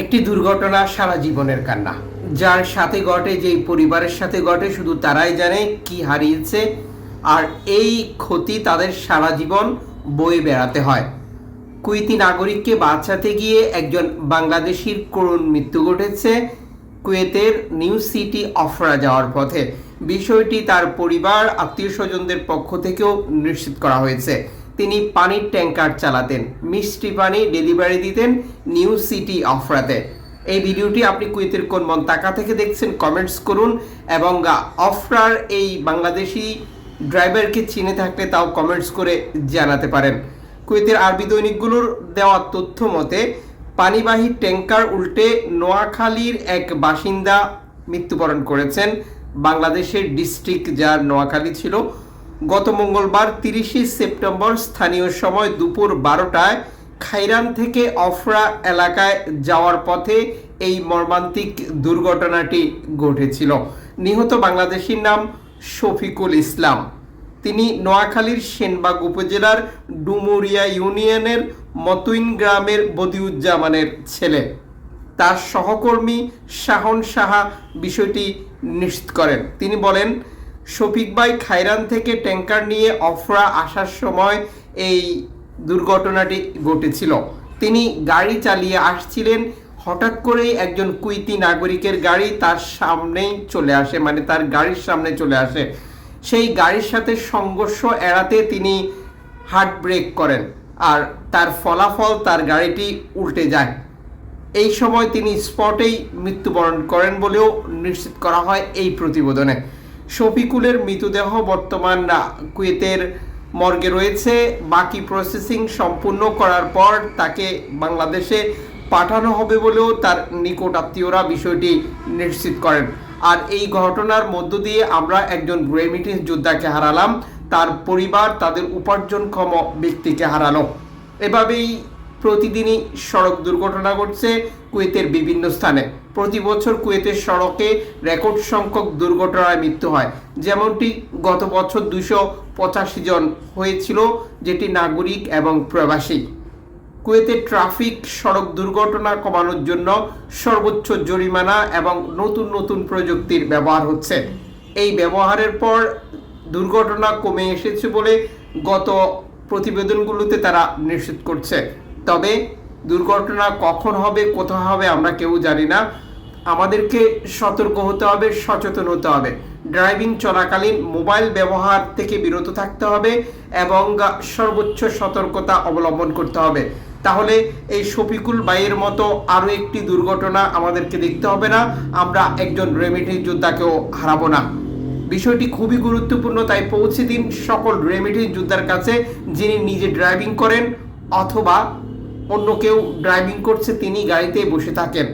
একটি দুর্ঘটনা সারা জীবনের কান্না। যার সাথে ঘটে, যেই পরিবারের সাথে ঘটে, শুধু তারাই জানে কি হারিয়েছে, আর এই ক্ষতি তাদের সারা জীবন বয়ে বেড়াতে হয়। কুইতি নাগরিককে বাঁচাতে গিয়ে একজন বাংলাদেশির করুণ মৃত্যু ঘটেছে কুয়েতের নিউ সিটি অফরা যাওয়ার পথে। বিষয়টি তার পরিবার আত্মীয় স্বজনদের পক্ষ থেকেও নিশ্চিত করা হয়েছে। তিনি পানির ট্যাঙ্কার চালাতেন, মিষ্টি পানি ডেলিভারি দিতেন, নিউ সিটি অফরাতে। এই ভিডিওটি আপনি কুয়েতের কোন মন্তাকা থেকে দেখছেন, কমেন্টস করুন এবং অফরার এই বাংলাদেশি ড্রাইভারকে চিনে থাকলে তাও কমেন্টস করে জানাতে পারেন। কুয়েতের আরবি দৈনিকগুলোর দেওয়া তথ্য মতে, পানিবাহী ট্যাঙ্কার উল্টে নোয়াখালীর এক বাসিন্দা মৃত্যুবরণ করেছেন। বাংলাদেশের ডিস্ট্রিক্ট যার নোয়াখালী ছিল গত মঙ্গলবার তিরিশে সেপ্টেম্বর স্থানীয় সময় দুপুর বারোটায় খাইরান থেকে অফরা এলাকায় যাওয়ার পথে এই মর্মান্তিক দুর্ঘটনাটি ঘটেছিল। নিহত বাংলাদেশির নাম শফিকুল ইসলাম। তিনি নোয়াখালীর সেনবাগ উপজেলার ডুমুরিয়া ইউনিয়নের মতুইন গ্রামের বদিউজ্জামানের ছেলে। তার সহকর্মী শাহন সাহা বিষয়টি নিশ্চিত করেন। তিনি বলেন শফিক ভাই খাইরান থেকে ট্যাঙ্কার নিয়ে অফরা আসার সময় এই দুর্ঘটনাটি ঘটেছিল। তিনি গাড়ি চালিয়ে আসছিলেন। হঠাৎ করেই একজন কুইতি নাগরিকের গাড়ি তার সামনেই চলে আসে মানে তার গাড়ির সামনে চলে আসে। সেই গাড়ির সাথে সংঘর্ষ এড়াতে তিনি হার্ট ব্রেক করেন আর তার ফলাফল তার গাড়িটি উল্টে যায়। এই সময় তিনি স্পটেই মৃত্যুবরণ করেন বলেও নিশ্চিত করা হয় এই প্রতিবেদনে। শফিকুলের মৃতদেহ বর্তমান কুয়েতের মর্গে রয়েছে। বাকি প্রসেসিং সম্পূর্ণ করার পর তাকে বাংলাদেশে পাঠানো হবে বলেও তার নিকট আত্মীয়রা বিষয়টি নিশ্চিত করেন। আর এই ঘটনার মধ্য দিয়ে আমরা একজন রেমিটেন্স যোদ্ধাকে হারালাম। তার পরিবার, তাদের উপার্জনক্ষম ব্যক্তিকে হারালো। এভাবেই প্রতিদিনই সড়ক দুর্ঘটনা ঘটছে কুয়েতের বিভিন্ন স্থানে। প্রতি বছর কুয়েতের সড়কে রেকর্ড সংখ্যক দুর্ঘটনায় মৃত্যু হয়। যেমনটি গত বছর দুশো পঁচাশি জন হয়েছিল, যেটি নাগরিক এবং প্রবাসী। কুয়েতে ট্রাফিক, সড়ক দুর্ঘটনা কমানোর জন্য সর্বোচ্চ জরিমানা এবং নতুন নতুন প্রযুক্তির ব্যবহার হচ্ছে। এই ব্যবহারের পর দুর্ঘটনা কমে এসেছে বলে গত প্রতিবেদনগুলোতে তারা নিশ্চিত করছে। তবে দুর্ঘটনা কখন হবে, কোথায় হবে আমরা কেউ জানি না। আমাদেরকে সতর্ক হতে হবে, সচেতন হতে হবে। ড্রাইভিং চলাকালীন মোবাইল ব্যবহার থেকে বিরত থাকতে হবে এবং সর্বোচ্চ সতর্কতা অবলম্বন করতে হবে। তাহলে এই শফিকুল বাইয়ের মতো আরও একটি দুর্ঘটনা আমাদেরকে দেখতে হবে না, আমরা একজন রেমিডি যোদ্ধাকেও হারাবো না। বিষয়টি খুবই গুরুত্বপূর্ণ, তাই পৌঁছে দিন সকল রেমিডি যোদ্ধার কাছে যিনি নিজে ড্রাইভিং করেন অথবা অন্য কেউ ড্রাইভিং করছে তিনি গাড়িতে বসে থাকেন।